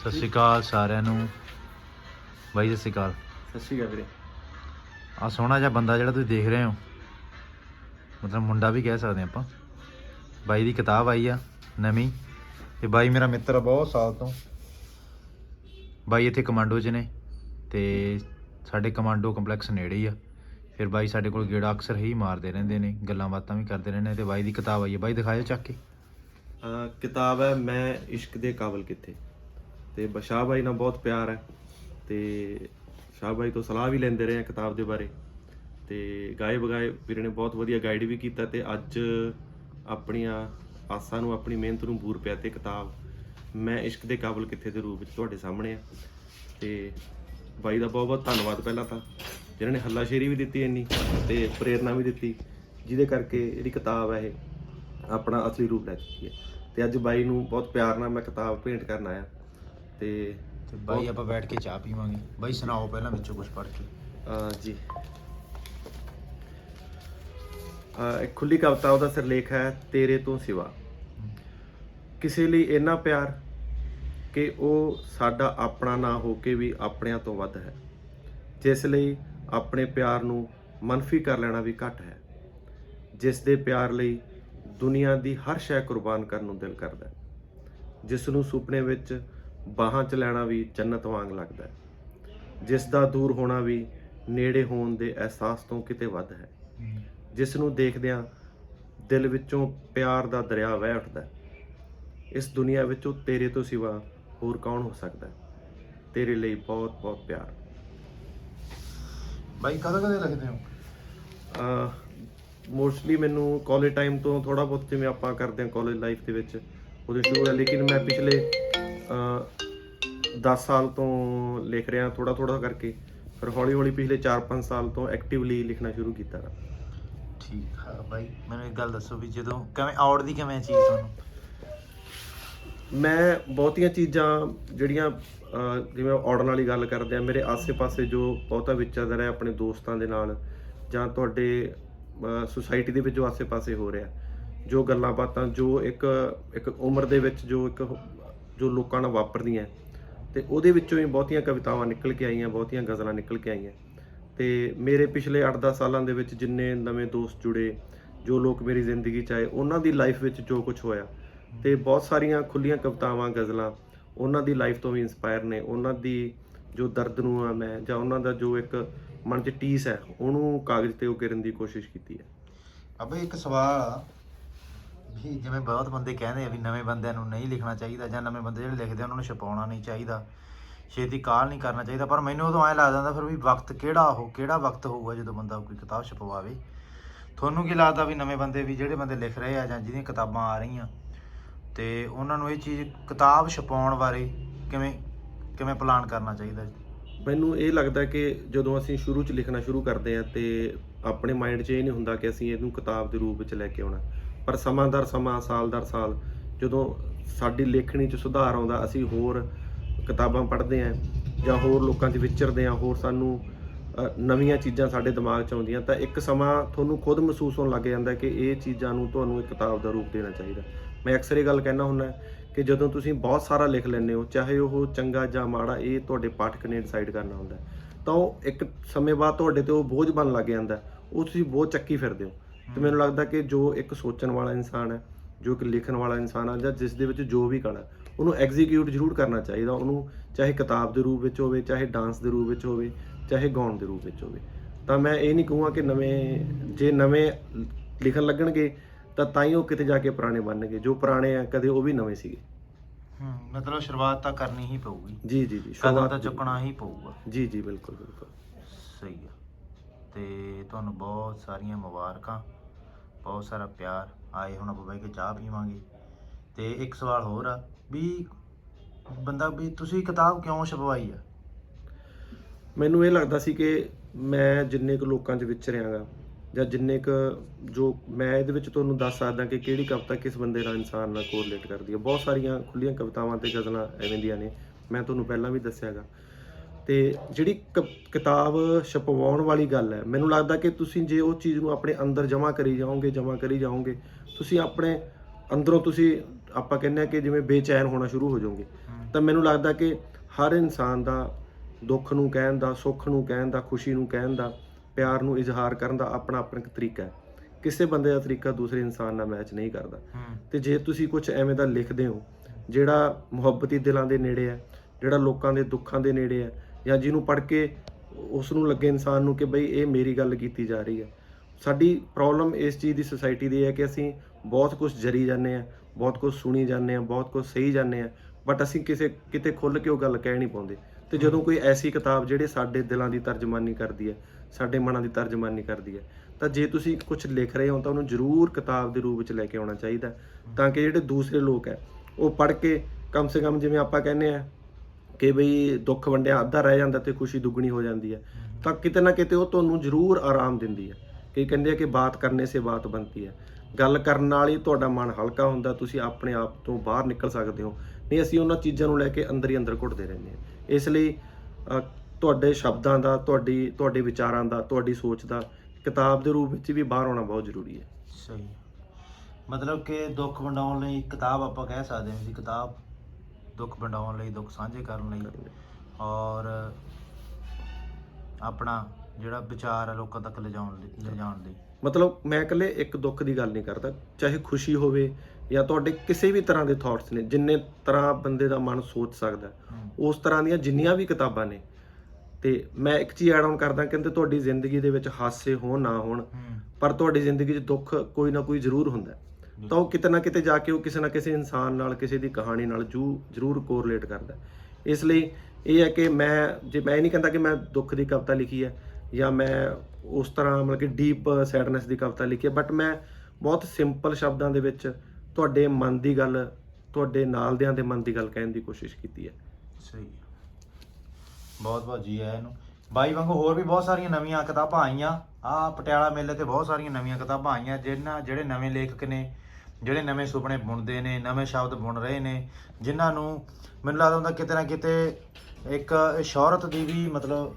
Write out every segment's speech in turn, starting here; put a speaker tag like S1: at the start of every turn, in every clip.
S1: ਸਤਿ ਸ਼੍ਰੀ ਅਕਾਲ ਸਾਰਿਆਂ ਨੂੰ। ਬਾਈ ਸਤਿ ਸ਼੍ਰੀ ਅਕਾਲ।
S2: ਸਤਿ ਸ਼੍ਰੀ ਅਕਾਲ ਵੀਰੇ।
S1: ਆ ਸੋਹਣਾ ਜਿਹਾ ਬੰਦਾ ਜਿਹੜਾ ਤੁਸੀਂ ਦੇਖ ਰਹੇ ਹੋ। ਮਤਲਬ ਮੁੰਡਾ ਵੀ ਕਹਿ ਸਕਦੇ ਆਪਾਂ। ਬਾਈ ਦੀ ਕਿਤਾਬ ਆਈ ਆ ਨਵੀਂ। ਤੇ ਬਾਈ ਮੇਰਾ ਮਿੱਤਰ ਆ ਬਹੁਤ ਸਾਲ ਤੋਂ। ਬਾਈ ਇੱਥੇ ਕਮਾਂਡੋ 'ਚ ਨੇ ਤੇ ਸਾਡੇ ਕਮਾਂਡੋ ਕੰਪਲੈਕਸ ਨੇੜੇ ਹੀ ਆ। ਫਿਰ ਬਾਈ ਸਾਡੇ ਕੋਲ ਗੇੜਾ ਅਕਸਰ ਹੀ ਮਾਰਦੇ ਰਹਿੰਦੇ ਨੇ ਗੱਲਾਂ ਬਾਤਾਂ ਵੀ ਕਰਦੇ ਰਹਿੰਦੇ ਨੇ ਤੇ ਬਾਈ ਦੀ ਕਿਤਾਬ ਆਈ ਹੈ ਬਾਈ ਦਿਖਾਇਓ ਚੱਕ ਕੇ।
S2: ਅਹ ਕਿਤਾਬ ਹੈ ਮੈਂ ਇਸ਼ਕ ਦੇ ਕਾਬਲ ਕਿੱਥੇ? ਤੇ ਬਸ਼ਾ ਬਾਈ ਨਾਲ ਬਹੁਤ ਪਿਆਰ ਹੈ ਤੇ ਸ਼ਾਹ ਬਾਈ ਤੋਂ ਸਲਾਹ ਵੀ ਲੈਂਦੇ ਰਹੇ ਆ ਕਿਤਾਬ ਦੇ ਬਾਰੇ। ਤੇ ਗਾਏ ਬਗਾਏ ਵੀਰੇ ਨੇ ਬਹੁਤ ਵਧੀਆ ਗਾਈਡ ਵੀ ਕੀਤਾ ਤੇ ਅੱਜ ਆਪਣੀਆਂ ਆਸਾਂ ਨੂੰ, ਆਪਣੀ ਮਿਹਨਤ ਨੂੰ ਬੂਰ ਪਿਆ ਤੇ ਕਿਤਾਬ ਮੈਂ ਇਸ਼ਕ ਦੇ ਕਾਬਲ ਕਿੱਥੇ ਦੇ ਰੂਪ ਵਿੱਚ ਤੁਹਾਡੇ ਸਾਹਮਣੇ ਆ। ਤੇ ਬਾਈ ਦਾ ਬਹੁਤ ਬਹੁਤ ਧੰਨਵਾਦ ਪਹਿਲਾਂ ਤਾਂ। ਜਿਨ੍ਹਾਂ ਨੇ ਹੱਲਾਸ਼ੇਰੀ ਵੀ ਦਿੱਤੀ ਇੰਨੀ ਤੇ ਪ੍ਰੇਰਣਾ ਵੀ ਦਿੱਤੀ, ਜਿਹਦੇ ਕਰਕੇ ਜਿਹੜੀ ਕਿਤਾਬ ਹੈ ਇਹ ਆਪਣਾ ਅਸਲੀ ਰੂਪ ਲੈ ਚੁੱਕੀ ਹੈ। ਤੇ ਅੱਜ ਬਾਈ ਨੂੰ ਬਹੁਤ ਪਿਆਰ ਨਾਲ ਮੈਂ ਕਿਤਾਬ ਭੇਂਟ ਕਰਨ ਆਇਆ। ਤੇ
S1: ਤੇ ਬਾਈ ਆਪਾਂ ਬੈਠ ਕੇ ਚਾਹ ਪੀਵਾਂਗੇ। ਬਾਈ ਸੁਣਾਓ ਪਹਿਲਾਂ ਵਿੱਚੋਂ ਕੁਝ ਪੜ੍ਹ ਕੇ।
S2: ਅਹ ਜੀ। ਅਹ ਇੱਕ ਖੁੱਲੀ ਕਵਿਤਾ ਉਹਦਾ ਸਿਰਲੇਖ ਹੈ ਤੇਰੇ ਤੋਂ ਸਿਵਾ। ਕਿਸੇ ਲਈ ਇੰਨਾ ਪਿਆਰ ਕਿ ਉਹ ਸਾਡਾ ਆਪਣਾ ਨਾ ਹੋ ਕੇ ਵੀ ਆਪਣਿਆਂ ਤੋਂ ਵੱਧ ਹੈ। ਜਿਸ ਲਈ ਆਪਣੇ ਪਿਆਰ ਨੂੰ ਮਨਫੀ ਕਰ ਲੈਣਾ ਵੀ ਘੱਟ ਹੈ। ਜਿਸ ਦੇ ਪਿਆਰ ਲਈ ਦੁਨੀਆ ਦੀ ਹਰ ਸ਼ੈ ਕੁਰਬਾਨ ਕਰਨ ਨੂੰ ਦਿਲ ਕਰਦਾ ਹੈ। ਜਿਸ ਨੂੰ ਸੁਪਨੇ ਵਿੱਚ ਬਾਹਾਂ 'ਚ ਲੈਣਾ ਵੀ ਜੰਨਤ ਵਾਂਗ ਲੱਗਦਾ ਹੈ। ਜਿਸ ਦਾ ਦੂਰ ਹੋਣਾ ਵੀ ਨੇੜੇ ਹੋਣ ਦੇ ਅਹਿਸਾਸ ਤੋਂ ਕਿਤੇ ਵੱਧ ਹੈ। ਜਿਸ ਨੂੰ ਦੇਖਦਿਆਂ ਦਿਲ ਵਿੱਚੋਂ ਪਿਆਰ ਦਾ ਦਰਿਆ ਵਹਿ ਉੱਠਦਾ ਹੈ। ਇਸ ਦੁਨੀਆ ਵਿੱਚੋਂ ਤੇਰੇ ਤੋਂ ਸਿਵਾ ਹੋਰ ਕੌਣ ਹੋ ਸਕਦਾ ਹੈ? ਤੇਰੇ ਲਈ ਬਹੁਤ ਬਹੁਤ ਪਿਆਰ।
S1: ਬਾਈ ਕਦੋਂ ਕਦੋਂ ਲਿਖਦੇ ਹੋ?
S2: ਮੋਸਟਲੀ ਮੈਨੂੰ ਕਾਲਜ ਟਾਈਮ ਤੋਂ ਥੋੜਾ ਬਹੁਤ ਜਿਵੇਂ ਆਪਾਂ ਕਰਦੇ ਹਾਂ ਕਾਲਜ ਲਾਈਫ ਦੇ ਵਿੱਚ ਉਹਦੇ ਸ਼ੁਰੂ ਹੋਇਆ ਲੇਕਿਨ ਮੈਂ ਪਿਛਲੇ 10 ਸਾਲ ਤੋਂ ਲਿਖ ਰਿਹਾ ਥੋੜਾ ਥੋੜਾ ਕਰਕੇ ਫਿਰ ਹੌਲੀ ਹੌਲੀ ਪਿਛਲੇ 4-5 ਸਾਲ ਤੋਂ ਐਕਟਿਵਲੀ ਲਿਖਣਾ ਸ਼ੁਰੂ ਕੀਤਾ ਗਾ।
S1: ਠੀਕ ਆ ਬਾਈ ਮੈਨੂੰ ਇੱਕ ਗੱਲ ਦੱਸੋ ਵੀ ਜਦੋਂ ਕਿਵੇਂ ਆਉੜਦੀ ਕਿਵੇਂ ਚੀਜ਼ ਤੁਹਾਨੂੰ
S2: ਮੈਂ ਬਹੁਤੀਆਂ ਚੀਜ਼ਾਂ ਜਿਹੜੀਆਂ ਜਿਵੇਂ ਆਰਡਰ ਵਾਲੀ ਗੱਲ ਕਰਦੇ ਆ ਮੇਰੇ ਆਸ-ਪਾਸੇ ਜੋ ਬਹੁਤਾ ਵਿਚਰਦਾ ਰਿਹਾ ਆਪਣੇ ਦੋਸਤਾਂ ਦੇ ਨਾਲ ਜਾਂ ਤੁਹਾਡੇ ਸੁਸਾਇਟੀ ਦੇ ਵਿੱਚ ਜੋ ਆਸ-ਪਾਸੇ ਹੋ ਰਿਹਾ ਜੋ ਗੱਲਾਂ ਬਾਤਾਂ ਜੋ ਇੱਕ ਇੱਕ ਉਮਰ ਦੇ ਵਿੱਚ ਜੋ ਇੱਕ ਜੋ ਲੋਕਾਂ ਨਾਲ ਵਾਪਰਦੀਆਂ ਤੇ ਉਹਦੇ ਵਿੱਚੋਂ ਹੀ ਬਹੁਤੀਆਂ ਕਵਿਤਾਵਾਂ ਨਿਕਲ ਕੇ ਆਈਆਂ, ਬਹੁਤੀਆਂ ਗਜ਼ਲਾਂ ਨਿਕਲ ਕੇ ਆਈਆਂ। ਤੇ ਮੇਰੇ ਪਿਛਲੇ 8-10 ਸਾਲਾਂ ਦੇ ਵਿੱਚ ਜਿੰਨੇ ਨਵੇਂ ਦੋਸਤ ਜੁੜੇ, ਜੋ ਲੋਕ ਮੇਰੀ ਜ਼ਿੰਦਗੀ ਚ ਆਏ, ਉਹਨਾਂ ਦੀ ਲਾਈਫ ਵਿੱਚ ਜੋ ਕੁਝ ਹੋਇਆ, ਤੇ ਬਹੁਤ ਸਾਰੀਆਂ ਖੁੱਲੀਆਂ ਕਵਿਤਾਵਾਂ, ਗਜ਼ਲਾਂ, ਉਹਨਾਂ ਦੀ ਲਾਈਫ ਤੋਂ ਵੀ ਇਨਸਪਾਇਰ ਨੇ। ਉਹਨਾਂ ਦੀ ਜੋ ਦਰਦ ਨੂੰ ਆ ਮੈਂ, ਜਾਂ ਉਹਨਾਂ ਦਾ ਜੋ ਇੱਕ ਮਨ 'ਚ ਟੀਸ ਹੈ, ਉਹਨੂੰ ਕਾਗਜ਼ ਤੇ ਉਕਰਨ ਦੀ ਕੋਸ਼ਿਸ਼ ਕੀਤੀ ਹੈ।
S1: ਅਬੇ ਇੱਕ ਸਵਾਲ ਵੀ ਜਿਵੇਂ ਬਹੁਤ ਬੰਦੇ ਕਹਿੰਦੇ ਆ ਵੀ ਨਵੇਂ ਬੰਦਿਆਂ ਨੂੰ ਨਹੀਂ ਲਿਖਣਾ ਚਾਹੀਦਾ ਜਾਂ ਨਵੇਂ ਬੰਦੇ ਜਿਹੜੇ ਲਿਖਦੇ ਆ ਉਹਨਾਂ ਨੂੰ ਛਪਾਉਣਾ ਨਹੀਂ ਚਾਹੀਦਾ, ਛੇਤੀ ਕਾਲ ਨਹੀਂ ਕਰਨਾ ਚਾਹੀਦਾ, ਪਰ ਮੈਨੂੰ ਉਦੋਂ ਐਂ ਲੱਗਦਾ ਹੁੰਦਾ ਫਿਰ ਵੀ ਵਕਤ ਕਿਹੜਾ ਉਹ, ਕਿਹੜਾ ਵਕਤ ਹੋਊਗਾ ਜਦੋਂ ਬੰਦਾ ਕੋਈ ਕਿਤਾਬ ਛਪਵਾਵੇ। ਤੁਹਾਨੂੰ ਕੀ ਲੱਗਦਾ ਵੀ ਨਵੇਂ ਬੰਦੇ ਵੀ ਜਿਹੜੇ ਬੰਦੇ ਲਿਖ ਰਹੇ ਆ ਜਾਂ ਜਿਹਦੀਆਂ ਕਿਤਾਬਾਂ ਆ ਰਹੀਆਂ, ਤੇ ਉਹਨਾਂ ਨੂੰ ਇਹ ਚੀਜ਼ ਕਿਤਾਬ ਛਪਾਉਣ ਬਾਰੇ ਕਿਵੇਂ ਕਿਵੇਂ ਪਲਾਨ ਕਰਨਾ ਚਾਹੀਦਾ?
S2: ਮੈਨੂੰ ਇਹ ਲੱਗਦਾ ਕਿ ਜਦੋਂ ਅਸੀਂ ਸ਼ੁਰੂ 'ਚ ਲਿਖਣਾ ਸ਼ੁਰੂ ਕਰਦੇ ਆ ਤੇ ਆਪਣੇ ਮਾਈਂਡ 'ਚ ਇਹ ਨਹੀਂ ਹੁੰਦਾ ਕਿ ਅਸੀਂ ਇਹਨੂੰ ਕਿਤਾਬ ਦੇ ਰੂਪ ਵਿੱਚ ਲੈ ਕੇ ਆਉਣਾ। ਪਰ ਸਮਾਂ ਦਰ ਸਮਾਂ, ਸਾਲ ਦਰ ਸਾਲ ਜਦੋਂ ਸਾਡੀ ਲੇਖਣੀ 'ਚ ਸੁਧਾਰ ਆਉਂਦਾ, ਅਸੀਂ ਹੋਰ ਕਿਤਾਬਾਂ ਪੜ੍ਹਦੇ ਆ ਜਾਂ ਹੋਰ ਲੋਕਾਂ 'ਚ ਵਿਚਰਦੇ ਆ ਹੋਰ ਸਾਨੂੰ ਨਵੀਆਂ ਚੀਜ਼ਾਂ ਸਾਡੇ ਦਿਮਾਗ 'ਚ ਆਉਂਦੀਆਂ, ਤਾਂ ਇੱਕ ਸਮਾਂ ਤੁਹਾਨੂੰ ਖੁਦ ਮਹਿਸੂਸ ਹੋਣ ਲੱਗ ਜਾਂਦਾ ਕਿ ਇਹ ਚੀਜ਼ਾਂ ਨੂੰ ਤੁਹਾਨੂੰ ਇੱਕ ਕਿਤਾਬ ਦਾ ਰੂਪ ਦੇਣਾ ਚਾਹੀਦਾ। ਮੈਂ ਅਕਸਰ ਇਹ ਗੱਲ ਕਹਿਣਾ ਹੁੰਦਾ ਕਿ ਜਦੋਂ ਤੁਸੀਂ ਬਹੁਤ ਸਾਰਾ ਲਿਖ ਲੈਂਦੇ ਹੋ, ਚਾਹੇ ਉਹ ਚੰਗਾ ਜਾਂ ਮਾੜਾ, ਇਹ ਤੁਹਾਡੇ ਪਾਠਕ ਨੇ ਡਿਸਾਈਡ ਕਰਨਾ ਹੁੰਦਾ, ਤਾਂ ਉਹ ਇੱਕ ਸਮੇਂ ਬਾਅਦ ਤੁਹਾਡੇ ਤੇ ਉਹ ਬੋਝ ਬਣ ਲੱਗ ਜਾਂਦਾ, ਉਹ ਤੁਸੀਂ ਬੋਝ ਚੱਕੀ ਫਿਰਦੇ ਹੋ। ਤੇ ਮੈਨੂੰ ਲੱਗਦਾ ਕਿ ਜੋ ਇੱਕ ਸੋਚਣ ਵਾਲਾ ਇਨਸਾਨ ਹੈ ਜੋ ਇੱਕ ਲਿਖਣ ਵਾਲਾ ਇਨਸਾਨ ਹੈ ਜਾਂ ਜਿਸ ਦੇ ਵਿੱਚ ਜੋ ਵੀ ਕਲਾ ਉਹਨੂੰ ਐਗਜ਼ੀਕਿਊਟ ਜ਼ਰੂਰ ਕਰਨਾ ਚਾਹੀਦਾ। ਉਹਨੂੰ ਚਾਹੇ ਕਿਤਾਬ ਦੇ ਰੂਪ ਵਿੱਚ ਹੋਵੇ ਚਾਹੇ ਡਾਂਸ ਦੇ ਰੂਪ ਵਿੱਚ ਹੋਵੇ ਚਾਹੇ ਗਾਉਣ ਦੇ ਰੂਪ ਵਿੱਚ ਹੋਵੇ। ਤਾਂ ਮੈਂ ਇਹ ਨਹੀਂ ਕਹੂੰਗਾ ਕਿ ਨਵੇਂ ਜੇ ਨਵੇਂ ਲਿਖਣ ਲੱਗਣਗੇ ਤਾਂ ਤਾਂ ਹੀ ਉਹ ਕਿਤੇ ਜਾ ਕੇ ਪੁਰਾਣੇ ਬਣਨਗੇ। ਜੋ ਪੁਰਾਣੇ ਆ ਕਦੇ ਉਹ ਵੀ ਨਵੇਂ ਸੀਗੇ।
S1: ਹੂੰ ਮਤਲਬ ਸ਼ੁਰੂਆਤ ਤਾਂ ਕਰਨੀ ਹੀ ਪਊਗੀ।
S2: ਜੀ ਜੀ ਜੀ
S1: ਕਦਮ
S2: ਸ਼ੁਰੂਆਤ
S1: ਤਾਂ ਚੁੱਕਣਾ ਹੀ ਪਊਗਾ।
S2: ਜੀ ਜੀ ਬਿਲਕੁਲ ਬਿਲਕੁਲ।
S1: ਸਹੀ ਆ। ਤੇ ਤੁਹਾਨੂੰ ਬਹੁਤ ਸਾਰੀਆਂ ਮੁਬਾਰਕਾਂ। ਬਹੁਤ ਸਾਰਾ ਪਿਆਰ। ਆਏ ਹੁਣ ਆਪਾਂ ਬਹਿ ਕੇ ਚਾਹ ਪੀਵਾਂਗੇ। ਤੇ ਇੱਕ ਸਵਾਲ ਹੋਰ ਆ ਵੀ ਬੰਦਾ ਵੀ ਤੁਸੀਂ ਕਿਤਾਬ ਕਿਉਂ ਛਪਵਾਈ ਆ?
S2: ਮੈਨੂੰ ਇਹ ਲੱਗਦਾ ਸੀ ਕਿ ਮੈਂ ਜਿੰਨੇ ਕੁ ਲੋਕਾਂ 'ਚ ਵਿਚਰਿਆਗਾ ਜਾਂ ਜਿੰਨੇ ਕੁ ਜੋ ਮੈਂ ਇਹਦੇ ਵਿੱਚ ਤੁਹਾਨੂੰ ਦੱਸ ਸਕਦਾ ਕਿ ਕਿਹੜੀ ਕਵਿਤਾ ਕਿਸ ਬੰਦੇ ਨਾਲ ਇਨਸਾਨ ਨਾਲ ਕੋਰਿਲੇਟ ਕਰਦੀ ਹੈ ਬਹੁਤ ਸਾਰੀਆਂ ਖੁੱਲੀਆਂ ਕਵਿਤਾਵਾਂ ਤੇ ਗਜ਼ਲਾਂ ਐਵੇਂ ਦੀਆਂ ਨੇ। ਮੈਂ ਤੁਹਾਨੂੰ ਪਹਿਲਾਂ ਵੀ ਦੱਸਿਆਗਾ। ਤੇ ਜਿਹੜੀ ਕਿਤਾਬ ਛਪਵਾਉਣ ਵਾਲੀ ਗੱਲ ਹੈ ਮੈਨੂੰ ਲੱਗਦਾ ਕਿ ਤੁਸੀਂ ਜੇ ਉਹ ਚੀਜ਼ ਨੂੰ ਆਪਣੇ ਅੰਦਰ ਜਮ੍ਹਾਂ ਕਰੀ ਜਾਓਗੇ ਜਮ੍ਹਾਂ ਕਰੀ ਜਾਓਗੇ ਤੁਸੀਂ ਆਪਣੇ ਅੰਦਰੋਂ ਤੁਸੀਂ ਆਪਾਂ ਕਹਿੰਦੇ ਆ ਕਿ ਜਿਵੇਂ ਬੇਚੈਨ ਹੋਣਾ ਸ਼ੁਰੂ ਹੋ ਜਾਓਗੇ। ਤਾਂ ਮੈਨੂੰ ਲੱਗਦਾ ਕਿ ਹਰ ਇਨਸਾਨ ਦਾ ਦੁੱਖ ਨੂੰ ਕਹਿਣ ਦਾ ਸੁੱਖ ਨੂੰ ਕਹਿਣ ਦਾ ਖੁਸ਼ੀ ਨੂੰ ਕਹਿਣ ਦਾ ਪਿਆਰ ਨੂੰ ਇਜ਼ਹਾਰ ਕਰਨ ਦਾ ਆਪਣਾ ਆਪਣਾ ਇੱਕ ਤਰੀਕਾ ਹੈ। ਕਿਸੇ ਬੰਦੇ ਦਾ ਤਰੀਕਾ ਦੂਸਰੇ ਇਨਸਾਨ ਨਾਲ ਮੈਚ ਨਹੀਂ ਕਰਦਾ। ਤੇ ਜੇ ਤੁਸੀਂ ਕੁਝ ਐਵੇਂ ਦਾ ਲਿਖਦੇ ਹੋ ਜਿਹੜਾ ਮੁਹੱਬਤੀ ਦਿਲਾਂ ਦੇ ਨੇੜੇ ਹੈ ਜਿਹੜਾ ਲੋਕਾਂ ਦੇ ਦੁੱਖਾਂ ਦੇ ਨੇੜੇ ਹੈ ਜਾਂ ਜਿਹਨੂੰ ਪੜ੍ਹ ਕੇ ਉਸ ਨੂੰ ਲੱਗੇ ਇਨਸਾਨ ਨੂੰ ਕਿ ਬਈ ਇਹ ਮੇਰੀ ਗੱਲ ਕੀਤੀ ਜਾ ਰਹੀ ਹੈ। ਸਾਡੀ ਪ੍ਰੋਬਲਮ ਇਸ ਚੀਜ਼ ਦੀ ਸੋਸਾਇਟੀ ਦੀ ਹੈ ਕਿ ਅਸੀਂ ਬਹੁਤ ਕੁਝ ਜਰੀ ਜਾਂਦੇ ਆ ਬਹੁਤ ਕੁਝ ਸੁਣੀ ਜਾਂਦੇ ਆ ਬਹੁਤ ਕੁਝ ਸਹੀ ਜਾਂਦੇ ਆ ਬਟ ਅਸੀਂ ਕਿਸੇ ਕਿਤੇ ਖੁੱਲ ਕੇ ਉਹ ਗੱਲ ਕਹਿ ਨਹੀਂ ਪਾਉਂਦੇ। ਤੇ ਜਦੋਂ ਕੋਈ ਐਸੀ ਕਿਤਾਬ ਜਿਹੜੇ ਸਾਡੇ ਦਿਲਾਂ ਦੀ ਤਰਜਮਾਨੀ ਕਰਦੀ ਹੈ ਸਾਡੇ ਮਨਾਂ ਦੀ ਤਰਜਮਾਨੀ ਕਰਦੀ ਹੈ ਤਾਂ ਜੇ ਤੁਸੀਂ ਕੁਝ ਲਿਖ ਰਹੇ ਹੋ ਤਾਂ ਉਹਨੂੰ ਜ਼ਰੂਰ ਕਿਤਾਬ ਦੇ ਰੂਪ ਵਿੱਚ ਲੈ ਕੇ ਆਉਣਾ ਚਾਹੀਦਾ ਤਾਂ ਕਿ ਜਿਹੜੇ ਦੂਸਰੇ ਲੋਕ ਹੈ ਉਹ ਪੜ੍ਹ ਕੇ ਕਮ ਸੇ ਕਮ ਜਿਵੇਂ ਆਪਾਂ ਕਹਿੰਦੇ ਆ ਕਿ ਬਈ ਦੁੱਖ ਵੰਡਿਆ, ਅੱਧਾ ਰਹਿ ਜਾਂਦਾ ਤੇ ਖੁਸ਼ੀ ਦੁੱਗਣੀ ਹੋ ਜਾਂਦੀ ਹੈ। ਤਾਂ ਕਿਤੇ ਨਾ ਕਿਤੇ ਉਹ ਤੁਹਾਨੂੰ ਜ਼ਰੂਰ ਆਰਾਮ ਦਿੰਦੀ ਹੈ ਕਿ ਕਹਿੰਦੇ ਆ ਕਿ ਬਾਤ ਕਰਨੇ ਸੇ ਬਾਤ ਬਣਤੀ ਹੈ। ਗੱਲ ਕਰਨ ਨਾਲ ਹੀ ਤੁਹਾਡਾ ਮਨ ਹਲਕਾ ਹੁੰਦਾ, ਤੁਸੀਂ ਆਪਣੇ ਆਪ ਤੋਂ ਬਾਹਰ ਨਿਕਲ ਸਕਦੇ ਹੋ। ਨਹੀਂ, ਅਸੀਂ ਉਹਨਾਂ ਚੀਜ਼ਾਂ ਨੂੰ ਲੈ ਕੇ ਅੰਦਰ ਹੀ ਅੰਦਰ ਘੁੱਟਦੇ ਰਹਿੰਦੇ ਹਾਂ। ਇਸ ਲਈ ਤੁਹਾਡੇ ਸ਼ਬਦਾਂ ਦਾ, ਤੁਹਾਡੀ, ਤੁਹਾਡੇ ਵਿਚਾਰਾਂ ਦਾ, ਤੁਹਾਡੀ ਸੋਚ ਦਾ, ਕਿਤਾਬ ਦੇ ਰੂਪ ਵਿੱਚ ਵੀ ਬਾਹਰ ਆਉਣਾ ਬਹੁਤ ਜ਼ਰੂਰੀ ਹੈ।
S1: ਸਹੀ। ਮਤਲਬ ਕਿ ਦੁੱਖ ਵੰਡਾਉਣ ਲਈ ਕਿਤਾਬ ਆਪਾਂ ਕਹਿ ਸਕਦੇ ਹਾਂ ਜੀ ਕਿਤਾਬ ਦੁੱਖ ਵੰਡਾਉਣ ਲਈ ਦੁੱਖ ਸਾਂਝੇ ਕਰਨ ਲਈ ਔਰ ਆਪਣਾ ਜਿਹੜਾ ਵਿਚਾਰ ਹੈ ਲੋਕਾਂ ਤੱਕ ਲਿਜਾਉਣ ਲਈ ਲਿਜਾਣ ਲਈ
S2: ਮਤਲਬ ਮੈਂ ਇਕੱਲੇ ਇੱਕ ਦੁੱਖ ਦੀ ਗੱਲ ਨਹੀਂ ਕਰਦਾ ਚਾਹੇ ਖੁਸ਼ੀ ਹੋਵੇ ਜਾਂ ਤੁਹਾਡੇ ਕਿਸੇ ਵੀ ਤਰ੍ਹਾਂ ਦੇ ਥਾਟਸ ਨੇ ਜਿੰਨੇ ਤਰ੍ਹਾਂ ਬੰਦੇ ਦਾ ਮਨ ਸੋਚ ਸਕਦਾ। ਉਸ ਤਰ੍ਹਾਂ ਦੀਆਂ ਜਿੰਨੀਆਂ ਵੀ ਕਿਤਾਬਾਂ ਨੇ ਤੇ ਮੈਂ ਇੱਕ ਚੀਜ਼ ਐਡ ਆਨ ਕਰਦਾ ਕਹਿੰਦੇ ਤੁਹਾਡੀ ਜ਼ਿੰਦਗੀ ਦੇ ਵਿੱਚ ਹਾਸੇ ਹੋਣ ਨਾ ਹੋਣ ਪਰ ਤੁਹਾਡੀ ਜ਼ਿੰਦਗੀ 'ਚ ਦੁੱਖ ਕੋਈ ਨਾ ਕੋਈ ਜ਼ਰੂਰ ਹੁੰਦਾ ਹੈ। ਤਾਂ ਉਹ ਕਿਤੇ ਨਾ ਕਿਤੇ ਜਾ ਕੇ ਉਹ ਕਿਸੇ ਨਾ ਕਿਸੇ ਇਨਸਾਨ ਨਾਲ, ਕਿਸੇ ਦੀ ਕਹਾਣੀ ਨਾਲ ਜੂ, ਜ਼ਰੂਰ ਕੋਰਲੇਟ ਕਰਦਾ ਇਸ ਲਈ ਇਹ ਹੈ ਕਿ ਮੈਂ, ਜੇ ਮੈਂ ਇਹ ਨਹੀਂ ਕਹਿੰਦਾ ਕਿ ਮੈਂ ਦੁੱਖ ਦੀ ਕਵਿਤਾ ਲਿਖੀ ਹੈ ਜਾਂ ਮੈਂ ਉਸ ਤਰ੍ਹਾਂ ਮਤਲਬ ਕਿ ਡੀਪ ਸੈਡਨੈਸ ਦੀ ਕਵਿਤਾ ਲਿਖੀ ਹੈ ਬਟ ਮੈਂ ਬਹੁਤ ਸਿੰਪਲ ਸ਼ਬਦਾਂ ਦੇ ਵਿੱਚ ਤੁਹਾਡੇ ਮਨ ਦੀ ਗੱਲ, ਤੁਹਾਡੇ ਨਾਲ ਦਿਆਂ ਦੇ ਮਨ ਦੀ ਗੱਲ ਕਹਿਣ ਦੀ ਕੋਸ਼ਿਸ਼ ਕੀਤੀ ਹੈ।
S1: ਸਹੀ ਬਹੁਤ ਬਹੁਤ ਜੀ ਆਇਆਂ ਨੂੰ। ਬਾਈ ਵਾਂਗੂ ਹੋਰ ਵੀ ਬਹੁਤ ਸਾਰੀਆਂ ਨਵੀਆਂ ਕਿਤਾਬਾਂ ਆਈਆਂ। ਆ ਪਟਿਆਲਾ ਮੇਲੇ ਤੇ ਬਹੁਤ ਸਾਰੀਆਂ ਨਵੀਆਂ ਕਿਤਾਬਾਂ ਆਈਆਂ ਜਿਹਨਾਂ ਜਿਹੜੇ ਨਵੇਂ ਲੇਖਕ ਨੇ ਜਿਹੜੇ ਨਵੇਂ ਸੁਪਨੇ ਬੁਣਦੇ ਨੇ ਨਵੇਂ ਸ਼ਬਦ ਬੁਣ ਰਹੇ ਨੇ ਜਿਨ੍ਹਾਂ ਨੂੰ ਮੈਨੂੰ ਲੱਗਦਾ ਹੁੰਦਾ ਕਿਤੇ ਨਾ ਕਿਤੇ ਇੱਕ ਸ਼ੌਹਰਤ ਦੀ ਵੀ ਮਤਲਬ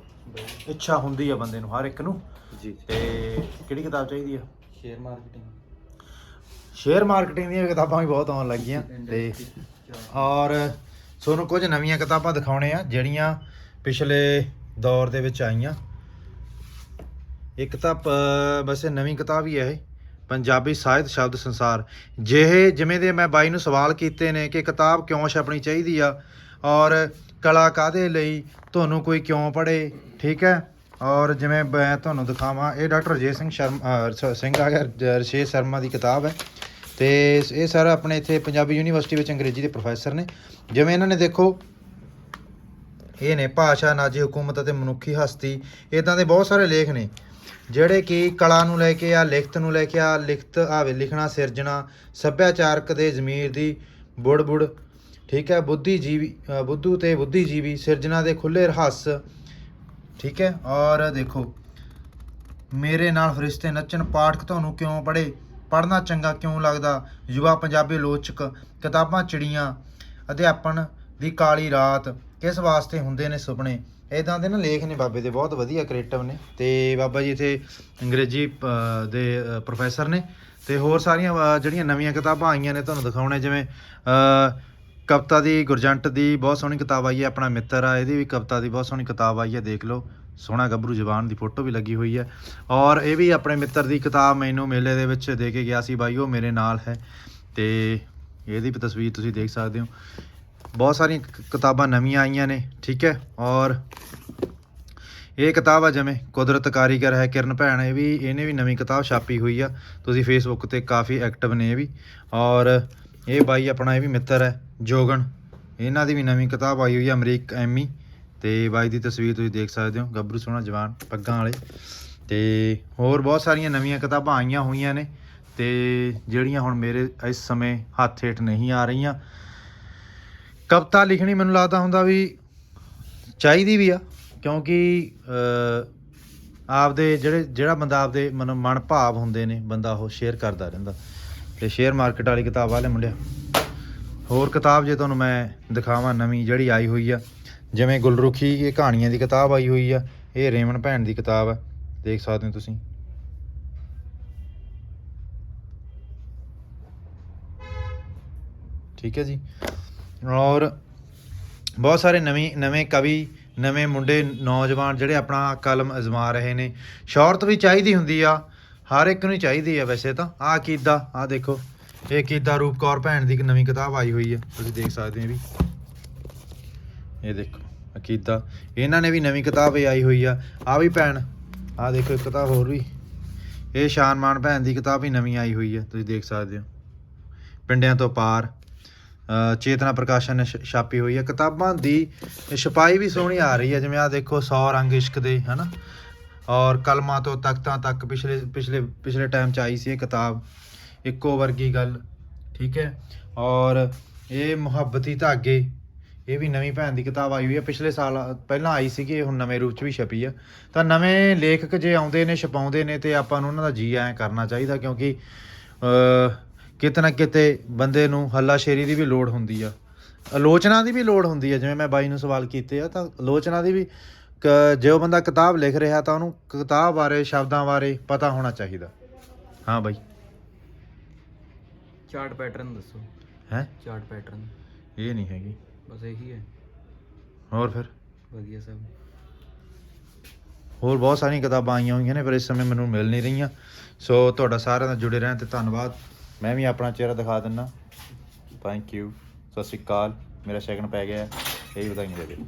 S1: ਇੱਛਾ ਹੁੰਦੀ ਆ ਬੰਦੇ ਨੂੰ ਹਰ ਇੱਕ ਨੂੰ।
S2: ਜੀ
S1: ਤੇ ਕਿਹੜੀ ਕਿਤਾਬ ਚਾਹੀਦੀ ਆ?
S3: Share marketing.
S1: ਸ਼ੇਅਰ ਮਾਰਕੀਟਿੰਗ ਦੀਆਂ ਕਿਤਾਬਾਂ ਵੀ ਬਹੁਤ ਆਉਣ ਲੱਗੀਆਂ ਤੇ ਔਰ ਤੁਹਾਨੂੰ ਕੁਝ ਨਵੀਆਂ ਕਿਤਾਬਾਂ ਦਿਖਾਉਣੇ ਆ ਜਿਹੜੀਆਂ ਪਿਛਲੇ ਦੌਰ ਦੇ ਵਿੱਚ ਆਈਆਂ। ਇੱਕ ਤਾਂ ਵੈਸੇ ਨਵੀਂ ਕਿਤਾਬ ਹੀ ਹੈ ਇਹ। ਪੰਜਾਬੀ ਸਾਹਿਤ ਸ਼ਬਦ ਸੰਸਾਰ। ਜਿਹੇ ਜਿਵੇਂ ਦੇ ਮੈਂ ਬਾਈ ਨੂੰ ਸਵਾਲ ਕੀਤੇ ਨੇ ਕਿ ਕਿਤਾਬ ਕਿਉਂ ਛਪਣੀ ਚਾਹੀਦੀ ਆ, ਔਰ ਕਲਾ ਕਾਦੇ ਲਈ, ਤੁਹਾਨੂੰ ਕੋਈ ਕਿਉਂ ਪੜ੍ਹੇ, ਠੀਕ ਹੈ? ਔਰ ਜਿਵੇਂ ਮੈਂ ਤੁਹਾਨੂੰ ਦਿਖਾਵਾਂ, ਇਹ ਡਾਕਟਰ ਰਜੇ ਸਿੰਘ ਸ਼ਰਮਾ ਸਿੰਘ ਆ ਗਿਆ, ਜ- ਸ਼ਰਮਾ ਦੀ ਕਿਤਾਬ ਹੈ। ਤੇ ਇਹ ਸਰ ਆਪਣੇ ਇੱਥੇ ਪੰਜਾਬੀ ਯੂਨੀਵਰਸਿਟੀ ਵਿੱਚ ਅੰਗਰੇਜ਼ੀ ਦੇ ਪ੍ਰੋਫੈਸਰ ਨੇ। ਜਿਵੇਂ ਇਹਨਾਂ ਨੇ ਦੇਖੋ, ਇਹ ਨੇ ਭਾਸ਼ਾ, ਨਾਜੀ ਹਕੂਮਤ ਅਤੇ ਮਨੁੱਖੀ ਹਸਤੀ ਇਦਾਂ ਦੇ ਬਹੁਤ ਸਾਰੇ ਲੇਖ ਨੇ। ਜਿਹੜੇ ਕਿ ਕਲਾ ਨੂੰ ਲੈ ਕੇ ਆ, ਲਿਖਤ ਨੂੰ ਲੈ ਕੇ ਆ, ਲਿਖਤ ਆਵੇ, ਲਿਖਣਾ, ਸਿਰਜਣਾ, ਸੱਭਿਆਚਾਰਕ ਦੇ ਜ਼ਮੀਰ ਦੀ ਬੁੜ ਬੁੜ ਠੀਕ ਹੈ, ਬੁੱਧੀਜੀਵੀ ਬੁੱਧੂ ਤੇ ਬੁੱਧੀਜੀਵੀ, ਸਿਰਜਣਾ ਦੇ ਖੁੱਲੇ ਰਹੱਸ, ਠੀਕ ਹੈ, ਔਰ ਦੇਖੋ, ਮੇਰੇ ਨਾਲ ਫਰਿਸ਼ਤੇ ਨੱਚਣ ਪਾਠਕ ਤੁਹਾਨੂੰ ਕਿਉਂ ਪੜ੍ਹੇ? ਪੜ੍ਹਨਾ ਚੰਗਾ ਕਿਉਂ ਲੱਗਦਾ? ਯੁਵਾ ਪੰਜਾਬੀ ਲੋਚਕ, ਕਿਤਾਬਾਂ ਚਿੜੀਆਂ, ਅਧਿਆਪਨ ਦੀ ਕਾਲੀ ਰਾਤ, ਕਿਸ ਵਾਸਤੇ ਹੁੰਦੇ ਨੇ ਸੁਪਨੇ? ਇਦਾਂ ਦੇ ਨਾ ਲੇਖ ਨੇ ਬਾਬੇ ਦੇ ਬਹੁਤ ਵਧੀਆ ਕ੍ਰੀਏਟਿਵ ਨੇ ਤੇ ਬਾਬਾ ਜੀ ਇੱਥੇ ਅੰਗਰੇਜ਼ੀ ਦੇ ਪ੍ਰੋਫੈਸਰ ਨੇ ਤੇ ਹੋਰ ਸਾਰੀਆਂ ਜਿਹੜੀਆਂ ਨਵੀਆਂ ਕਿਤਾਬਾਂ ਆਈਆਂ ਨੇ ਤੁਹਾਨੂੰ ਦਿਖਾਉਣੇ ਜਿਵੇਂ ਅ, ਕਵਿਤਾ ਦੀ ਗੁਰਜੰਟ ਦੀ ਬਹੁਤ ਸੋਹਣੀ ਕਿਤਾਬ ਆਈ ਹੈ ਆਪਣਾ ਮਿੱਤਰ ਆ ਇਹਦੀ ਵੀ ਕਵਿਤਾ ਦੀ ਬਹੁਤ ਸੋਹਣੀ ਕਿਤਾਬ ਆਈ ਹੈ ਦੇਖ ਲਓ ਸੋਹਣਾ ਗੱਭਰੂ ਜ਼ਬਾਨ ਦੀ ਫੋਟੋ ਵੀ ਲੱਗੀ ਹੋਈ ਹੈ ਔਰ ਇਹ ਵੀ ਆਪਣੇ ਮਿੱਤਰ ਦੀ ਕਿਤਾਬ ਮੈਨੂੰ ਮੇਲੇ ਦੇ ਵਿੱਚ ਦੇ ਕੇ ਗਿਆ ਸੀ ਬਾਈ ਉਹ ਮੇਰੇ ਨਾਲ ਹੈ ਤੇ ਇਹਦੀ ਵੀ ਤਸਵੀਰ ਤੁਸੀਂ ਦੇਖ ਸਕਦੇ ਹੋ। ਬਹੁਤ ਸਾਰੀਆਂ ਕਿਤਾਬਾਂ ਨਵੀਆਂ ਆਈਆਂ ਨੇ, ਠੀਕ ਹੈ? ਔਰ ਇਹ ਕਿਤਾਬ ਆ ਜਿਵੇਂ ਕੁਦਰਤ ਕਾਰੀਗਰ ਹੈ ਕਿਰਨ ਭੈਣ, ਇਹ ਵੀ, ਇਹਨੇ ਵੀ ਨਵੀਂ ਕਿਤਾਬ ਛਾਪੀ ਹੋਈ ਆ। ਤੁਸੀਂ ਫੇਸਬੁੱਕ ਤੇ ਕਾਫੀ ਐਕਟਿਵ ਨੇ ਇਹ ਵੀ। ਔਰ ਇਹ ਬਾਈ ਆਪਣਾ ਇਹ ਵੀ ਮਿੱਤਰ ਹੈ, ਜੋਗਨ। ਇਹਨਾਂ ਦੀ ਵੀ ਨਵੀਂ ਕਿਤਾਬ ਆਈ ਹੋਈ ਆ ਅਮਰੀਕ ਐਮੀ। ਤੇ ਬਾਈ ਦੀ ਤਸਵੀਰ ਤੁਸੀਂ ਦੇਖ ਸਕਦੇ ਹੋ, ਗੱਭਰੂ ਸੋਹਣਾ ਜਵਾਨ, ਪੱਗਾਂ ਵਾਲੇ। ਤੇ ਹੋਰ ਬਹੁਤ ਸਾਰੀਆਂ ਨਵੀਆਂ ਕਿਤਾਬਾਂ ਆਈਆਂ ਹੋਈਆਂ ਨੇ। ਤੇ ਜਿਹੜੀਆਂ ਹੁਣ ਮੇਰੇ ਇਸ ਸਮੇਂ ਹੱਥ ਹੇਠ ਨਹੀਂ ਆ ਰਹੀਆਂ। ਕਵਿਤਾ ਲਿਖਣੀ ਮੈਨੂੰ ਲੱਗਦਾ ਹੁੰਦਾ ਵੀ ਚਾਹੀਦੀ ਵੀ ਆ, ਕਿਉਂਕਿ ਆਪਦੇ ਜਿਹੜੇ, ਜਿਹੜਾ ਬੰਦਾ ਆਪਦੇ ਮਨ ਮਨ ਭਾਵ ਹੁੰਦੇ ਨੇ, ਬੰਦਾ ਉਹ ਸ਼ੇਅਰ ਕਰਦਾ ਰਹਿੰਦਾ। ਤੇ ਸ਼ੇਅਰ ਮਾਰਕੀਟ ਵਾਲੀ ਕਿਤਾਬ ਵਾਲੇ ਮੁੰਡਿਆ, ਹੋਰ ਕਿਤਾਬ ਜੇ ਤੁਹਾਨੂੰ ਮੈਂ ਦਿਖਾਵਾਂ, ਨਵੀਂ ਜਿਹੜੀ ਆਈ ਹੋਈ ਆ, ਜਿਵੇਂ ਗੁਲਰੁਖੀ ਇਹ ਕਹਾਣੀਆਂ ਦੀ ਕਿਤਾਬ ਆਈ ਹੋਈ ਆ, ਇਹ ਰੇਮਨ ਭੈਣ ਦੀ ਕਿਤਾਬ ਆ, ਦੇਖ ਸਕਦੇ ਹੋ ਤੁਸੀਂ। ਠੀਕ ਹੈ ਜੀ? ਔਰ ਬਹੁਤ ਸਾਰੇ ਨਵੇਂ ਨਵੇਂ ਕਵੀ, ਨਵੇਂ ਮੁੰਡੇ, ਨੌਜਵਾਨ ਜਿਹੜੇ ਆਪਣਾ ਕਲਮ ਅਜ਼ਮਾ ਰਹੇ ਨੇ। ਸ਼ੌਹਰਤ ਵੀ ਚਾਹੀਦੀ ਹੁੰਦੀ ਆ, ਹਰ ਇੱਕ ਨੂੰ ਚਾਹੀਦੀ ਆ ਵੈਸੇ ਤਾਂ। ਆ ਕੀਦਾ ਆ ਦੇਖੋ, ਇਹ ਕੀਦਾ ਰੂਪ ਕੌਰ ਭੈਣ ਦੀ ਇੱਕ ਨਵੀਂ ਕਿਤਾਬ ਆਈ ਹੋਈ ਆ, ਤੁਸੀਂ ਦੇਖ ਸਕਦੇ ਹੋ ਵੀ। ਇਹ ਦੇਖੋ ਅਕੀਦਾ ਇਹਨਾਂ ਨੇ ਵੀ ਨਵੀਂ ਕਿਤਾਬ ਇਹ ਆਈ ਹੋਈ ਆ। ਆ ਵੀ ਭੈਣ ਆ ਦੇਖੋ ਇੱਕ ਕਿਤਾਬ ਹੋਰ ਵੀ। ਇਹ ਸ਼ਾਨਮਾਨ ਭੈਣ ਦੀ ਕਿਤਾਬ ਵੀ ਨਵੀਂ ਆਈ ਹੋਈ ਆ, ਤੁਸੀਂ ਦੇਖ ਸਕਦੇ ਹੋ। ਪਿੰਡਿਆਂ ਤੋਂ ਪਾਰ। ਚੇਤਨਾ ਪ੍ਰਕਾਸ਼ਨ ਨੇ ਛ- ਛਾਪੀ ਹੋਈ ਹੈ। ਕਿਤਾਬਾਂ ਦੀ ਛਪਾਈ ਵੀ ਸੋਹਣੀ ਆ ਰਹੀ ਹੈ। ਜਿਵੇਂ ਆ ਦੇਖੋ 100 ਰੰਗ ਇਸ਼ਕ ਦੇ, ਹਨਾ? ਔਰ ਕਲਮਾਂ ਤੋਂ ਤਖਤਾਂ ਤੱਕ ਪਿਛਲੇ ਪਿਛਲੇ ਪਿਛਲੇ ਟਾਈਮ ਚ ਆਈ ਸੀ ਇਹ ਕਿਤਾਬ। ਇੱਕੋ ਵਰਗੀ ਗੱਲ, ਠੀਕ ਹੈ? ਔਰ ਇਹ ਮੁਹੱਬਤੀ ਧਾਗੇ, ਇਹ ਵੀ ਨਵੀਂ ਭੈਣ ਦੀ ਕਿਤਾਬ ਆਈ ਹੋਈ ਹੈ। ਪਿਛਲੇ ਸਾਲ ਪਹਿਲਾਂ ਆਈ ਸੀਗੀ ਇਹ ਹੁਣ ਨਵੇਂ ਰੂਪ ਚ ਵੀ ਛਪੀ ਆ। ਤਾਂ ਨਵੇਂ ਲੇਖਕ ਜੇ ਆਉਂਦੇ ਨੇ, ਛਪਾਉਂਦੇ ਨੇ ਤੇ ਆਪਾਂ ਨੂੰ ਉਹਨਾਂ ਦਾ ਜੀ ਐਂ ਕਰਨਾ ਚਾਹੀਦਾ ਕਿਉਂਕਿ ਕਿਤੇ ਨਾ ਕਿਤੇ ਬੰਦੇ ਨੂੰ ਹੱਲਾਸ਼ੇਰੀ ਦੀ ਵੀ ਲੋੜ ਹੁੰਦੀ ਆ। ਆਲੋਚਨਾ ਦੀ ਵੀ ਲੋੜ ਹੁੰਦੀ ਆ। ਜਿਵੇਂ ਮੈਂ ਬਾਈ ਨੂੰ ਸਵਾਲ ਕੀਤੇ ਆ ਤਾਂ ਆਲੋਚਨਾ ਦੀ ਵੀ ਜੇ ਉਹ ਬੰਦਾ ਕਿਤਾਬ ਲਿਖ ਰਿਹਾ ਤਾਂ ਉਹਨੂੰ ਕਿਤਾਬ ਬਾਰੇ ਸ਼ਬਦਾਂ ਬਾਰੇ ਪਤਾ ਹੋਣਾ ਚਾਹੀਦਾ। ਹਾਂ ਬਾਈ।
S3: ਚਾਰਟ ਪੈਟਰਨ ਦੱਸੋ।
S1: ਹੈ?
S3: Chart pattern.
S1: ਇਹ ਨਹੀਂ ਹੈਗੀ।
S3: ਬਸ ਇਹੀ ਹੈ।
S1: ਹੋਰ ਫਿਰ?
S3: ਵਧੀਆ ਸਭ।
S1: ਹੋਰ ਬਹੁਤ ਸਾਰੀਆਂ ਕਿਤਾਬਾਂ ਆਈਆਂ ਹੋਈਆਂ ਨੇ ਪਰ ਇਸ ਸਮੇਂ ਮੈਨੂੰ ਮਿਲ ਨਹੀਂ ਰਹੀਆਂ। ਸੋ ਤੁਹਾਡਾ ਸਾਰਿਆਂ ਦਾ ਜੁੜੇ ਰਹਿਣ ਤੇ ਧੰਨਵਾਦ। ਮੈਂ ਵੀ ਆਪਣਾ ਚਿਹਰਾ ਦਿਖਾ ਦਿੰਦਾ ਥੈਂਕ ਯੂ ਸਤਿ ਸ਼੍ਰੀ ਅਕਾਲ। ਮੇਰਾ ਸੈਕਿੰਡ ਪੈ ਗਿਆ। ਹੈ। ਇਹ ਵਧਾਈਆਂ ਦੇ ਦਿਓ।